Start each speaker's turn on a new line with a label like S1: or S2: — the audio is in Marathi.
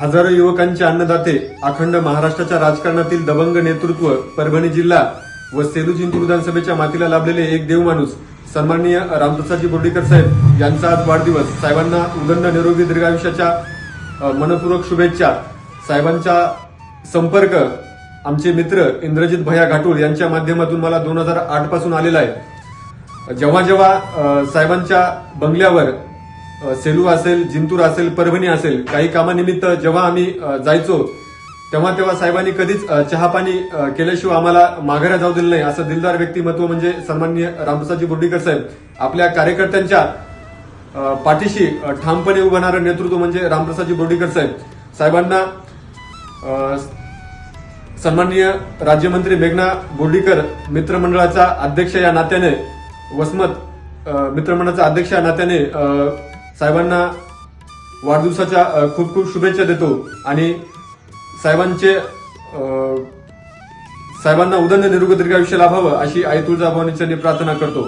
S1: हजारो युवकांचे अन्नदाते अखंड महाराष्ट्राच्या राजकारणातील दबंग नेतृत्व परभणी जिल्हा व सेलू जिंतूर विधानसभेच्या मातीला लाभलेले एक देव माणूस सन्माननीय रामदासाजी बोर्डीकर साहेब यांचा आज वाढदिवस. साहेबांना उदंड निरोगी दीर्घायुष्याच्या मनपूर्वक शुभेच्छा. साहेबांचा संपर्क आमचे मित्र इंद्रजित भैया घाटूळ यांच्या माध्यमातून मला दोन हजार आठपासून आलेला आहे. जेव्हा जेव्हा साहेबांच्या बंगल्यावर सेलू असेल जिंतूर असेल परभणी असेल काही कामानिमित्त जेव्हा आम्ही जायचो तेव्हा तेव्हा साहेबांनी कधीच चहापाणी केल्याशिवाय आम्हाला माघाऱ्या जाऊ दिलं नाही. असं दिलदार व्यक्तिमत्व म्हणजे सन्माननीय रामप्रसादजी बोर्डीकर साहेब. आपल्या कार्यकर्त्यांच्या पाठीशी ठामपणे उभारणारं नेतृत्व म्हणजे रामप्रसादजी बोर्डीकर साहेब. साहेबांना सन्माननीय राज्यमंत्री मेघना बोर्डीकर मित्रमंडळाचा अध्यक्ष या नात्याने वसमत मित्रमंडळाचा अध्यक्ष या नात्याने साहेबांना वाढदिवसाच्या खूप खूप शुभेच्छा देतो आणि साहेबांचे साहेबांना उदंड निरोगी दीर्घायुष्य लाभावं अशी आई तुळजाभवानी प्रार्थना करतो.